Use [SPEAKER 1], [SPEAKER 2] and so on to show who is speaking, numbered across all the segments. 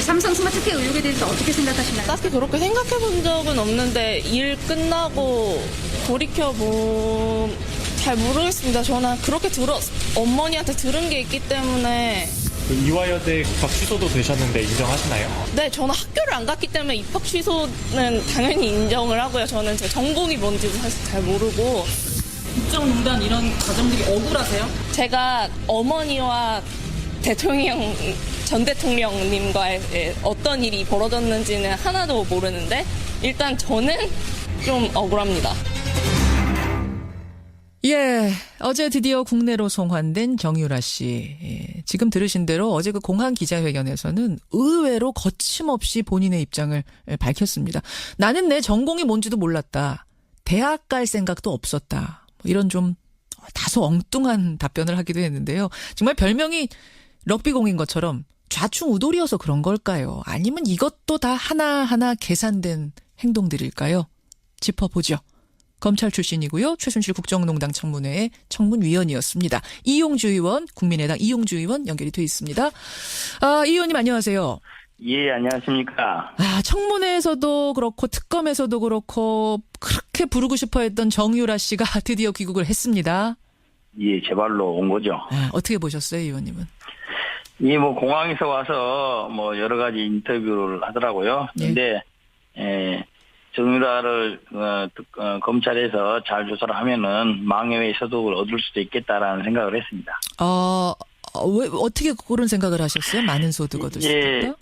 [SPEAKER 1] 삼성 스마트케어 의혹에 대해서 어떻게 생각하시나요?
[SPEAKER 2] 딱히 그렇게 생각해 본 적은 없는데 일 끝나고 돌이켜 보잘 모르겠습니다. 저는 그렇게 들어 어머니한테 들은 게 있기 때문에
[SPEAKER 3] 그 이화여대 입학 취소도 되셨는데 인정하시나요?
[SPEAKER 2] 네 저는 학교를 안 갔기 때문에 입학 취소는 당연히 인정을 하고요. 저는 제 전공이 뭔지도 사실 잘 모르고
[SPEAKER 4] 국정농단 이런 과정들이 억울하세요?
[SPEAKER 2] 제가 어머니와 대통령 전 대통령님과의 어떤 일이 벌어졌는지는 하나도 모르는데 일단 저는 좀 억울합니다.
[SPEAKER 5] 예, 어제 드디어 국내로 송환된 정유라 씨. 예, 지금 들으신 대로 어제 그 공항 기자회견에서는 의외로 거침없이 본인의 입장을 예, 밝혔습니다. 나는 내 전공이 뭔지도 몰랐다. 대학 갈 생각도 없었다. 뭐 이런 좀 다소 엉뚱한 답변을 하기도 했는데요. 정말 별명이 럭비공인 것처럼 좌충우돌이어서 그런 걸까요? 아니면 이것도 다 하나하나 계산된 행동들일까요? 짚어보죠. 검찰 출신이고요. 최순실 국정농단 청문회의 청문위원이었습니다. 이용주 의원, 국민의당 이용주 의원 연결이 돼 있습니다. 아, 이 의원님 안녕하세요.
[SPEAKER 6] 예, 안녕하십니까.
[SPEAKER 5] 아, 청문회에서도 그렇고 특검에서도 그렇고 그렇게 부르고 싶어 했던 정유라 씨가 드디어 귀국을 했습니다.
[SPEAKER 6] 예, 제 발로 온 거죠.
[SPEAKER 5] 아, 어떻게 보셨어요, 이 의원님은?
[SPEAKER 6] 예, 뭐 공항에서 와서 뭐 여러 가지 인터뷰를 하더라고요.
[SPEAKER 5] 예.
[SPEAKER 6] 근데 에, 정유라를 어, 특- 어, 검찰에서 잘 조사를 하면은 망해외 소득을 얻을 수도 있겠다라는 생각을 했습니다.
[SPEAKER 5] 어, 어, 왜 어떻게 그런 생각을 하셨어요? 많은 소득 얻을 수
[SPEAKER 6] 예.
[SPEAKER 5] 있다?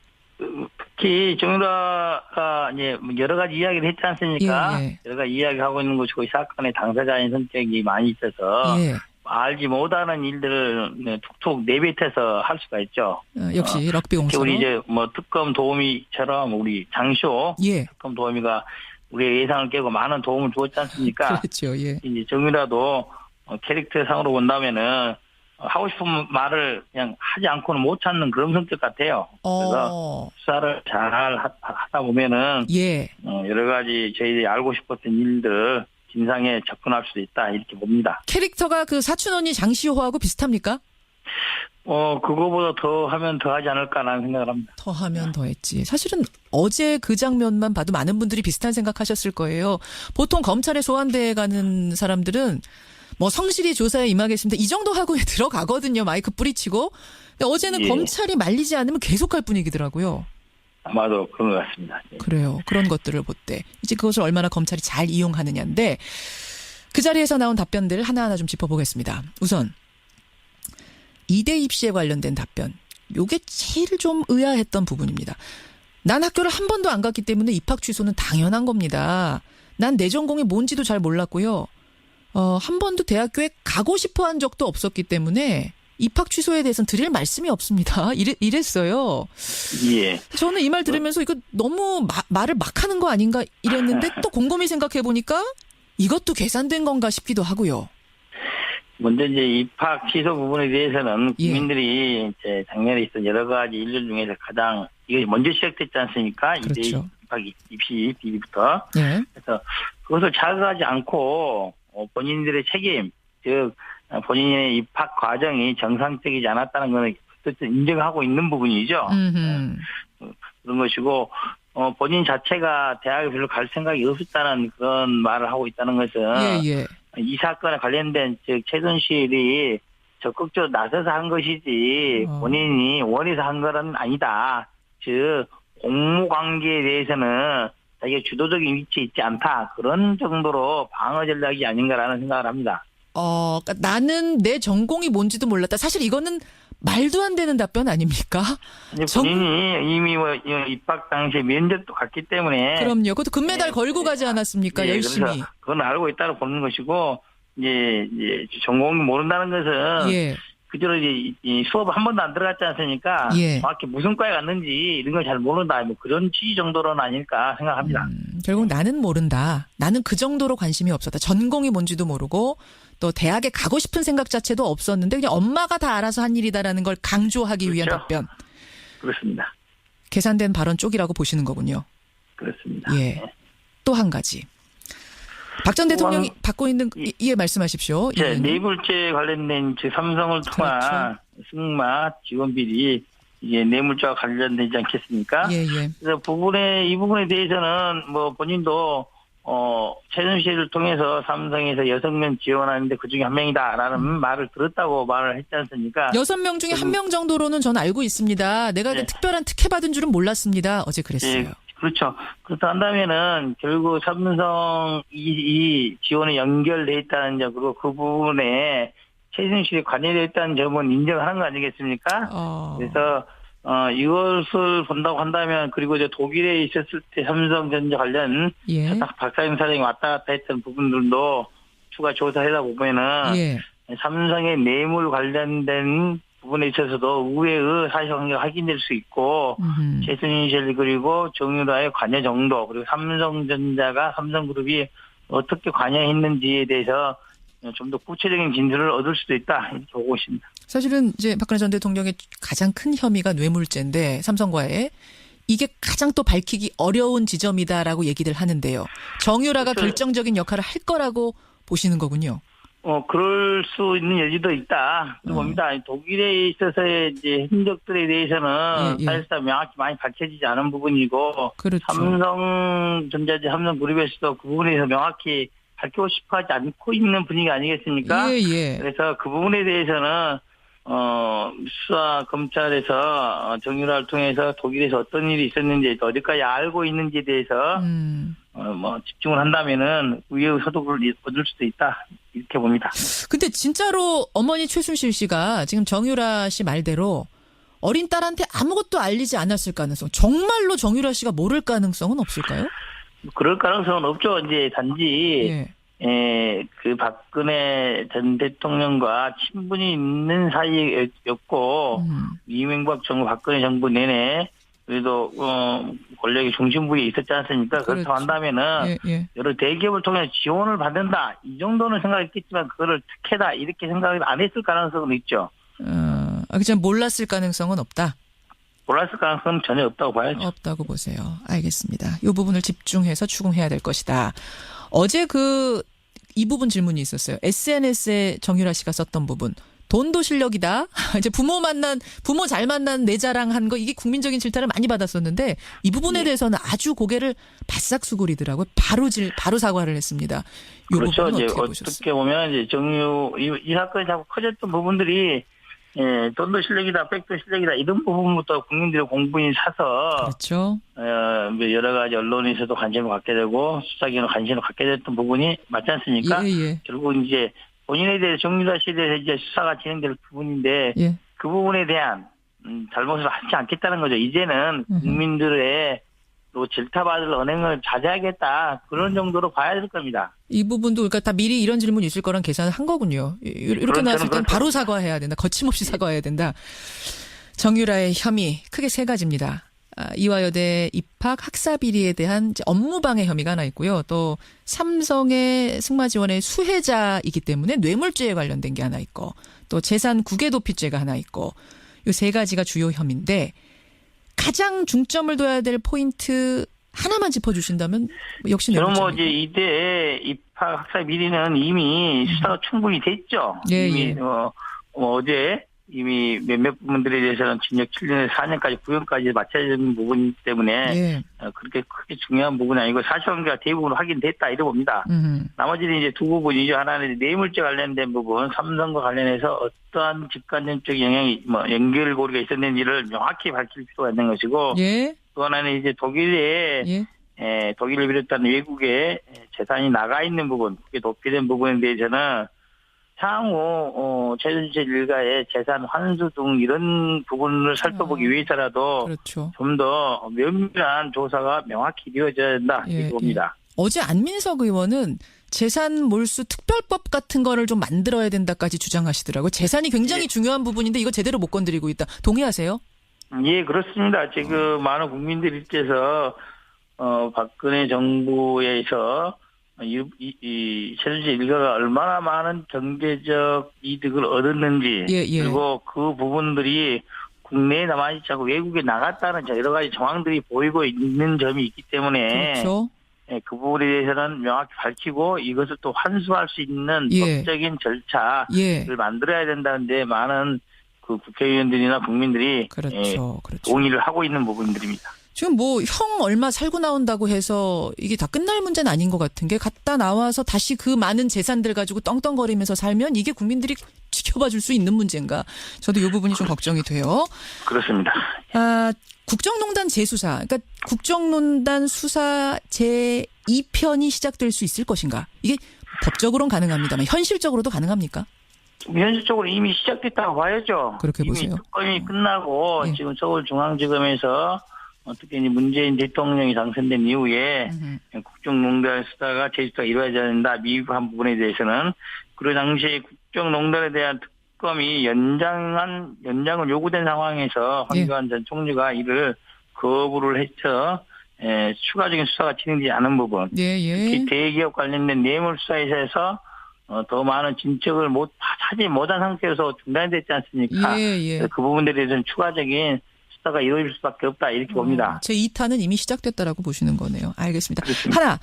[SPEAKER 6] 특히 정유라가 이제 뭐 여러 가지 이야기를 했지 않습니까?
[SPEAKER 5] 예, 예.
[SPEAKER 6] 여러 가지 이야기하고 있는 것이고 이 사건의 당사자인 성격이 많이 있어서
[SPEAKER 5] 예.
[SPEAKER 6] 알지 못하는 일들을 네, 툭툭 내뱉어서 할 수가 있죠.
[SPEAKER 5] 어, 역시 럭비
[SPEAKER 6] 특히
[SPEAKER 5] 공처럼.
[SPEAKER 6] 우리 이제 뭐 특검 도우미처럼 우리 장쇼
[SPEAKER 5] 예.
[SPEAKER 6] 특검 도우미가 우리의 예상을 깨고 많은 도움을 주었지 않습니까?
[SPEAKER 5] 그렇죠. 예.
[SPEAKER 6] 이제 정유라도 어, 캐릭터 상으로 본다면은 어, 하고 싶은 말을 그냥 하지 않고는 못 찾는 그런 성격 같아요. 그래서
[SPEAKER 5] 어.
[SPEAKER 6] 수사를 잘 하- 하다 보면은
[SPEAKER 5] 예.
[SPEAKER 6] 어, 여러 가지 저희들이 알고 싶었던 일들 진상에 접근할 수도 있다 이렇게 봅니다.
[SPEAKER 5] 캐릭터가 그 사촌 언니 장시호하고 비슷합니까?
[SPEAKER 6] 어 그거보다 더 하면 더 하지 않을까라는 생각을 합니다.
[SPEAKER 5] 더 하면 더 했지. 사실은 어제 그 장면만 봐도 많은 분들이 비슷한 생각하셨을 거예요. 보통 검찰에 소환돼 가는 사람들은 뭐 성실히 조사에 임하겠습니다. 이 정도 하고 들어가거든요. 마이크 뿌리치고. 근데 어제는
[SPEAKER 6] 예.
[SPEAKER 5] 검찰이 말리지 않으면 계속 할 분위기더라고요.
[SPEAKER 6] 아마도 그런 것 같습니다. 예.
[SPEAKER 5] 그래요. 그런 것들을 볼 때. 이제 그것을 얼마나 검찰이 잘 이용하느냐인데 그 자리에서 나온 답변들 하나하나 좀 짚어보겠습니다. 우선 이대 입시에 관련된 답변. 요게 제일 좀 의아했던 부분입니다. 난 학교를 한 번도 안 갔기 때문에 입학 취소는 당연한 겁니다. 난 내 전공이 뭔지도 잘 몰랐고요. 어, 한 번도 대학교에 가고 싶어 한 적도 없었기 때문에 입학 취소에 대해서는 드릴 말씀이 없습니다. 이래, 이랬 어요.
[SPEAKER 6] 예.
[SPEAKER 5] 저는 이 말 들으면서 이거 너무 마- 말을 막 하는 거 아닌가 이랬는데 또 곰곰이 생각해 보니까 이것도 계산된 건가 싶기도 하고요.
[SPEAKER 6] 먼저 이제 입학 취소 부분에 대해서는
[SPEAKER 5] 예.
[SPEAKER 6] 국민들이 이제 작년에 있었던 여러 가지 일들 중에서 가장 이게 먼저 시작됐지 않습니까?
[SPEAKER 5] 그렇죠.
[SPEAKER 6] 입학 입시 비리부터
[SPEAKER 5] 예.
[SPEAKER 6] 그래서 그것을 자극하지 않고 어, 본인들의 책임 즉 어, 본인의 입학 과정이 정상적이지 않았다는 것을 어쨌든 인정하고 있는 부분이죠.
[SPEAKER 5] 음.
[SPEAKER 6] 그런 것이고 어, 본인 자체가 대학에 별로 갈 생각이 없었다는 그런 말을 하고 있다는 것은
[SPEAKER 5] 예, 예.
[SPEAKER 6] 이 사건에 관련된 즉 최순실이 적극적으로 나서서 한 것이지
[SPEAKER 5] 어.
[SPEAKER 6] 본인이 원해서 한 것은 아니다. 즉 공무 관계에 대해서는 자기가 주도적인 위치에 있지 않다. 그런 정도로 방어 전략이 아닌가라는 생각을 합니다.
[SPEAKER 5] 어, 그러니까 나는 내 전공이 뭔지도 몰랐다. 사실 이거는 말도 안 되는 답변 아닙니까? 정-
[SPEAKER 6] 본인이 이미 뭐 입학 당시에 면접도 갔기 때문에
[SPEAKER 5] 그럼요. 그것도 금메달
[SPEAKER 6] 네,
[SPEAKER 5] 걸고
[SPEAKER 6] 네.
[SPEAKER 5] 가지 않았습니까?
[SPEAKER 6] 예,
[SPEAKER 5] 열심히.
[SPEAKER 6] 그건 알고 있다고 보는 것이고 이제, 이제 전공이 모른다는 것은
[SPEAKER 5] 예.
[SPEAKER 6] 그대로 이제 수업 한 번도 안 들어갔지 않습니까?
[SPEAKER 5] 예.
[SPEAKER 6] 정확히 무슨 과에 갔는지 이런 걸 잘 모른다. 뭐 그런 취지 정도로는 아닐까 생각합니다.
[SPEAKER 5] 음, 결국 나는 모른다. 나는 그 정도로 관심이 없었다. 전공이 뭔지도 모르고 또 대학에 가고 싶은 생각 자체도 없었는데 그냥 엄마가 다 알아서 한 일이다라는 걸 강조하기 위한
[SPEAKER 6] 그렇죠.
[SPEAKER 5] 답변.
[SPEAKER 6] 그렇습니다.
[SPEAKER 5] 계산된 발언 쪽이라고 보시는 거군요.
[SPEAKER 6] 그렇습니다.
[SPEAKER 5] 예. 또한 가지. 박전 대통령이 받고 있는 이- 예 말씀하십시오.
[SPEAKER 6] 제
[SPEAKER 5] 의원님.
[SPEAKER 6] 뇌물죄 관련된 제 삼성을 통한 승마 지원 비리 이게 뇌물죄와 관련되지 않겠습니까?
[SPEAKER 5] 예, 예.
[SPEAKER 6] 그래서 부분에 이 부분에 대해서는 뭐 본인도 어 최순실을 통해서 삼성에서 여섯 명 지원하는데 그 중에 한 명이다라는 말을 들었다고 말을 했지 않습니까?
[SPEAKER 5] 여섯 명 중에 한 명 정도로는 전 알고 있습니다. 내가 그
[SPEAKER 6] 네.
[SPEAKER 5] 특별한 특혜 받은 줄은 몰랐습니다. 어제 그랬어요.
[SPEAKER 6] 예, 그렇죠. 그렇다 한다면은 결국 삼성 이, 이 지원에 연결돼 있다는 점 그리고 그 부분에 최순실이 관여되어 있다는 점은 인정하는 거 아니겠습니까?
[SPEAKER 5] 어,
[SPEAKER 6] 그래서 어 이것을 본다고 한다면 그리고 이제 독일에 있었을 때 삼성전자 관련
[SPEAKER 5] 예.
[SPEAKER 6] 딱 박사님 사장이 왔다 갔다 했던 부분들도 추가 조사하다 보면은
[SPEAKER 5] 예.
[SPEAKER 6] 삼성의 뇌물 관련된 부분에 있어서도 의외의 사실관계가 확인될 수 있고
[SPEAKER 5] 음흠.
[SPEAKER 6] 최순실 그리고 정유라의 관여 정도 그리고 삼성전자가 삼성그룹이 어떻게 관여했는지에 대해서 좀 더 구체적인 진술을 얻을 수도 있다 이렇게 보고 있습니다.
[SPEAKER 5] 사실은 이제 박근혜 전 대통령의 가장 큰 혐의가 뇌물죄인데 삼성과의 이게 가장 또 밝히기 어려운 지점이다라고 얘기를 하는데요. 정유라가
[SPEAKER 6] 그렇죠.
[SPEAKER 5] 결정적인 역할을 할 거라고 보시는 거군요.
[SPEAKER 6] 어 그럴 수 있는 여지도 있다.
[SPEAKER 5] 어.
[SPEAKER 6] 봅니다. 독일에 있어서의 이제 흔적들에 대해서는
[SPEAKER 5] 예, 예.
[SPEAKER 6] 사실상 명확히 많이 밝혀지지 않은 부분이고
[SPEAKER 5] 그렇죠.
[SPEAKER 6] 삼성전자제 삼성그룹에서도 그 부분에서 명확히 밝히고 싶어하지 않고 있는 분위기 아니겠습니까?
[SPEAKER 5] 예, 예.
[SPEAKER 6] 그래서 그 부분에 대해서는 어 수사 검찰에서 어, 정유라를 통해서 독일에서 어떤 일이 있었는지 또 어디까지 알고 있는지에 대해서
[SPEAKER 5] 음.
[SPEAKER 6] 어, 뭐 집중을 한다면은 의외의 소득을 얻을 수도 있다 이렇게 봅니다.
[SPEAKER 5] 근데 진짜로 어머니 최순실 씨가 지금 정유라 씨 말대로 어린 딸한테 아무것도 알리지 않았을 가능성, 정말로 정유라 씨가 모를 가능성은 없을까요?
[SPEAKER 6] 그럴 가능성은 없죠. 이제 단지
[SPEAKER 5] 예.
[SPEAKER 6] 에, 그 박근혜 전 대통령과 친분이 있는 사이였고
[SPEAKER 5] 음.
[SPEAKER 6] 이명박 정부 박근혜 정부 내내 그래도 어 권력의 중심부에 있었지 않습니까?
[SPEAKER 5] 그렇죠.
[SPEAKER 6] 그렇다고 한다면은
[SPEAKER 5] 예, 예.
[SPEAKER 6] 여러 대기업을 통해 지원을 받는다 이 정도는 생각했겠지만 그거를 특혜다 이렇게 생각을 안 했을 가능성은 있죠.
[SPEAKER 5] 어, 아, 그냥 몰랐을 가능성은 없다.
[SPEAKER 6] 몰랐을 가능성은 전혀 없다고 봐야죠.
[SPEAKER 5] 없다고 보세요. 알겠습니다. 이 부분을 집중해서 추궁해야 될 것이다. 어제 그 이 부분 질문이 있었어요. SNS에 정유라 씨가 썼던 부분. 돈도 실력이다. 이제 부모 만난 부모 잘 만난 내 자랑한 거 이게 국민적인 질타를 많이 받았었는데 이 부분에
[SPEAKER 6] 네.
[SPEAKER 5] 대해서는 아주 고개를 바싹 수그리더라고요. 바로 질 바로 사과를 했습니다. 이
[SPEAKER 6] 그렇죠.
[SPEAKER 5] 어떻게
[SPEAKER 6] 어떻게,
[SPEAKER 5] 보셨어요?
[SPEAKER 6] 보면 이제 정유 이, 이 사건이 자꾸 커졌던 부분들이 예, 돈도 실력이다, 백도 실력이다 이런 부분부터 국민들의 공분이 사서
[SPEAKER 5] 그렇죠.
[SPEAKER 6] 어, 뭐 여러 가지 언론에서도 관심을 갖게 되고 수사기관도 관심을 갖게 됐던 부분이 맞지 않습니까?
[SPEAKER 5] 예, 예.
[SPEAKER 6] 결국 이제 본인에 대해 정유라 씨에 대해서 이제 수사가 진행될 부분인데
[SPEAKER 5] 예.
[SPEAKER 6] 그 부분에 대한 음, 잘못을 하지 않겠다는 거죠. 이제는. 국민들의 또 질타받을 언행을 자제하겠다 그런 정도로 봐야 될 겁니다.
[SPEAKER 5] 이 부분도 그러니까 다 미리 이런 질문이 있을 거란 계산을 한 거군요. 이- 이렇게
[SPEAKER 6] 그렇죠,
[SPEAKER 5] 나왔을 땐
[SPEAKER 6] 그렇죠.
[SPEAKER 5] 바로 사과해야 된다. 거침없이 사과해야 된다. 정유라의 혐의 크게 세 가지입니다. 아, 이화여대 입학 학사 비리에 대한 업무방해 혐의가 하나 있고요. 또 삼성의 승마 지원의 수혜자이기 때문에 뇌물죄에 관련된 게 하나 있고 또 재산 국외 도피죄가 하나 있고 이 세 가지가 주요 혐의인데 가장 중점을 둬야 될 포인트 하나만 짚어주신다면 역시
[SPEAKER 6] 저는 뭐. 이제 이때 입학 학사 비리는 이미 수사가 충분히 됐죠.
[SPEAKER 5] 예,
[SPEAKER 6] 이미
[SPEAKER 5] 예.
[SPEAKER 6] 어, 어, 제 이미 몇몇 부분들에 대해서는 징역 7년에서 4년까지 구형까지 맞춰진 부분 때문에
[SPEAKER 5] 예.
[SPEAKER 6] 어, 그렇게 크게 중요한 부분이 아니고 사실관계가 대부분 확인됐다 이래 봅니다.
[SPEAKER 5] 음.
[SPEAKER 6] 나머지는 이제 두 부분이죠. 하나는 뇌물죄 관련된 부분, 삼성과 관련해서 어떠한 직간접적 영향이 뭐 연결고리가 있었는지를 명확히 밝힐 필요가 있는 것이고
[SPEAKER 5] 예.
[SPEAKER 6] 또 하나는 이제 독일에
[SPEAKER 5] 예.
[SPEAKER 6] 에, 독일을 비롯한 외국에 재산이 나가 있는 부분, 그게 도피된 부분에 대해서는 향후 어, 최순실 일가의 재산 환수 등 이런 부분을 살펴보기
[SPEAKER 5] 어.
[SPEAKER 6] 위해서라도
[SPEAKER 5] 그렇죠.
[SPEAKER 6] 좀 더 면밀한 조사가 명확히 이루어져야 된다
[SPEAKER 5] 예,
[SPEAKER 6] 이렇게 봅니다.
[SPEAKER 5] 어제 안민석 의원은 재산 몰수 특별법 같은 거를 좀 만들어야 된다까지 주장하시더라고요. 재산이 굉장히
[SPEAKER 6] 예.
[SPEAKER 5] 중요한 부분인데 이거 제대로 못 건드리고 있다. 동의하세요?
[SPEAKER 6] 예, 그렇습니다. 지금 많은 국민들께서 어, 박근혜 정부에서 이, 이, 이 최순실 일가가 얼마나 많은 경제적 이득을 얻었는지
[SPEAKER 5] 예, 예.
[SPEAKER 6] 그리고 그 부분들이 국내에 남아있지 않고 외국에 나갔다는 여러 가지 정황들이 보이고 있는 점이 있기 때문에
[SPEAKER 5] 그렇죠.
[SPEAKER 6] 예, 그 부분에 대해서는 명확히 밝히고 이것을 또 환수할 수 있는
[SPEAKER 5] 예.
[SPEAKER 6] 법적인 절차를
[SPEAKER 5] 예.
[SPEAKER 6] 만들어야 된다는데 많은 그 국회의원들이나 국민들이
[SPEAKER 5] 그렇죠.
[SPEAKER 6] 예,
[SPEAKER 5] 그렇죠.
[SPEAKER 6] 동의를 하고 있는 부분들입니다.
[SPEAKER 5] 지금 뭐 형 얼마 살고 나온다고 해서 이게 다 끝날 문제는 아닌 것 같은 게 갔다 나와서 다시 그 많은 재산들 가지고 떵떵거리면서 살면 이게 국민들이 지켜봐 줄 수 있는 문제인가? 저도 이 부분이 좀 걱정이 돼요.
[SPEAKER 6] 그렇습니다.
[SPEAKER 5] 아, 국정농단 재수사, 그러니까 국정농단 수사 제 2편이 시작될 수 있을 것인가? 이게 법적으로는 가능합니다만 현실적으로도 가능합니까?
[SPEAKER 6] 현실적으로 이미 시작됐다고 봐야죠.
[SPEAKER 5] 그렇게
[SPEAKER 6] 이미
[SPEAKER 5] 보세요.
[SPEAKER 6] 특검이 끝나고
[SPEAKER 5] 예.
[SPEAKER 6] 지금 서울중앙지검에서 어떻게 이제 문재인 대통령이 당선된 이후에
[SPEAKER 5] 음흠.
[SPEAKER 6] 국정농단 수사가 제수가 이루어져야 된다 미흡한 부분에 대해서는 그 당시에 국정농단에 대한 특검이 연장한 연장을 요구된 상황에서
[SPEAKER 5] 예.
[SPEAKER 6] 황교안 전 총리가 이를 거부를 해서 에, 추가적인 수사가 진행되지 않은 부분
[SPEAKER 5] 예, 예.
[SPEAKER 6] 특히 대기업 관련된 뇌물 수사에 있어서 어, 더 많은 진척을 못 하지 못한 상태에서 중단됐지 않습니까?
[SPEAKER 5] 예, 예.
[SPEAKER 6] 그 부분들에 대해서는 추가적인 수사가 이루어질 수밖에 없다 이렇게 봅니다.
[SPEAKER 5] 제 2탄은 이미 시작됐다라고 보시는 거네요. 알겠습니다.
[SPEAKER 6] 그렇습니다.
[SPEAKER 5] 하나,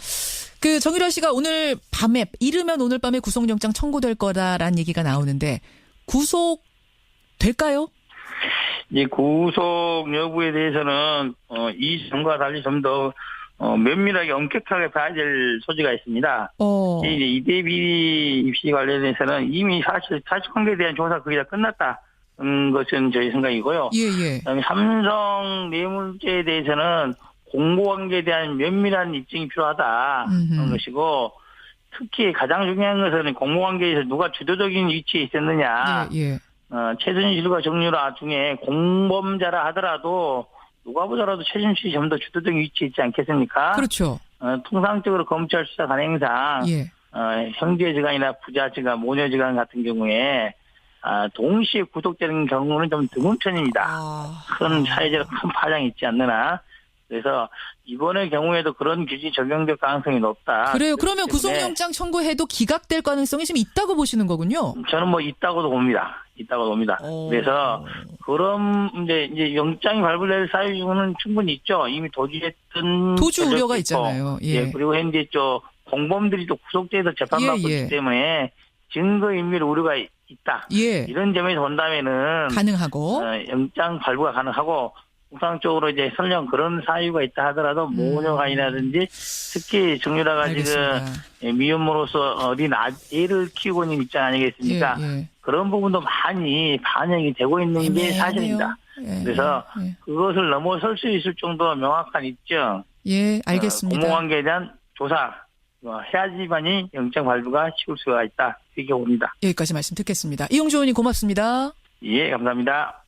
[SPEAKER 5] 그 정유라 씨가 오늘 밤에 이르면 오늘 밤에 구속영장 청구될 거다라는 얘기가 나오는데 구속 될까요?
[SPEAKER 6] 이 구속 여부에 대해서는 어, 이 점과 달리 좀더 어, 면밀하게 엄격하게 봐야 될 소지가 있습니다.
[SPEAKER 5] 어.
[SPEAKER 6] 이제 이대비 입시 관련해서는 이미 사실 사실관계에 대한 조사 거의 다 끝났다는 것은 저희 생각이고요.
[SPEAKER 5] 예, 예.
[SPEAKER 6] 그다음에 삼성 뇌물죄에 대해서는 공고관계에 대한 면밀한 입증이 필요하다. 그런 것이고 특히 가장 중요한 것은 공고관계에서 누가 주도적인 위치에 있었느냐
[SPEAKER 5] 예, 예.
[SPEAKER 6] 어, 최순실과 정유라 중에 공범자라 하더라도 누가 보더라도 최순실이 좀 더 주도적인 위치에 있지 않겠습니까?
[SPEAKER 5] 그렇죠.
[SPEAKER 6] 어, 통상적으로 검찰 수사 관행상
[SPEAKER 5] 예.
[SPEAKER 6] 어, 형제지간이나 부자지간, 모녀지간 같은 경우에 아, 동시에 구속되는 경우는 좀 드문 편입니다.
[SPEAKER 5] 아.
[SPEAKER 6] 큰 사회적으로 큰 파장이 있지 않느나 그래서 이번의 경우에도 그런 규칙이 적용될 가능성이 높다.
[SPEAKER 5] 그래요. 그러면 구속영장 청구해도 기각될 가능성이 지금 있다고 보시는 거군요.
[SPEAKER 6] 저는 뭐 있다고도 봅니다. 있다고 봅니다.
[SPEAKER 5] 어.
[SPEAKER 6] 그래서 그런 이제 이제 영장이 발부될 사유는 충분히 있죠. 이미 도주했던
[SPEAKER 5] 도주 우려가
[SPEAKER 6] 있고.
[SPEAKER 5] 있잖아요. 예.
[SPEAKER 6] 그리고 현재 저 공범들이 또 구속돼서 재판받고
[SPEAKER 5] 예, 예.
[SPEAKER 6] 있기 때문에 증거 인멸 우려가 있다.
[SPEAKER 5] 예.
[SPEAKER 6] 이런 점에서 본다면은
[SPEAKER 5] 가능하고.
[SPEAKER 6] 어, 영장 발부가 가능하고 통상적으로 이제 설령 그런 사유가 있다 하더라도 모녀간이라든지 특히 정유라가 지금
[SPEAKER 5] 음. 알겠습니다.
[SPEAKER 6] 예, 미혼모로서 어린 아이를 키우고 있는 입장 아니겠습니까?
[SPEAKER 5] 예, 예.
[SPEAKER 6] 그런 부분도 많이 반영이 되고 있는 게
[SPEAKER 5] 애매하네요.
[SPEAKER 6] 사실입니다.
[SPEAKER 5] 예,
[SPEAKER 6] 그래서
[SPEAKER 5] 예,
[SPEAKER 6] 그것을 넘어설 수 있을 정도로 명확한 입증,
[SPEAKER 5] 예, 알겠습니다.
[SPEAKER 6] 어, 공무관계에 대한 조사 어, 해야지만이 영장 발부가 쉬울 수가 있다 이렇게 봅니다.
[SPEAKER 5] 여기까지 말씀 듣겠습니다. 이용주 의원님 고맙습니다.
[SPEAKER 6] 예, 감사합니다.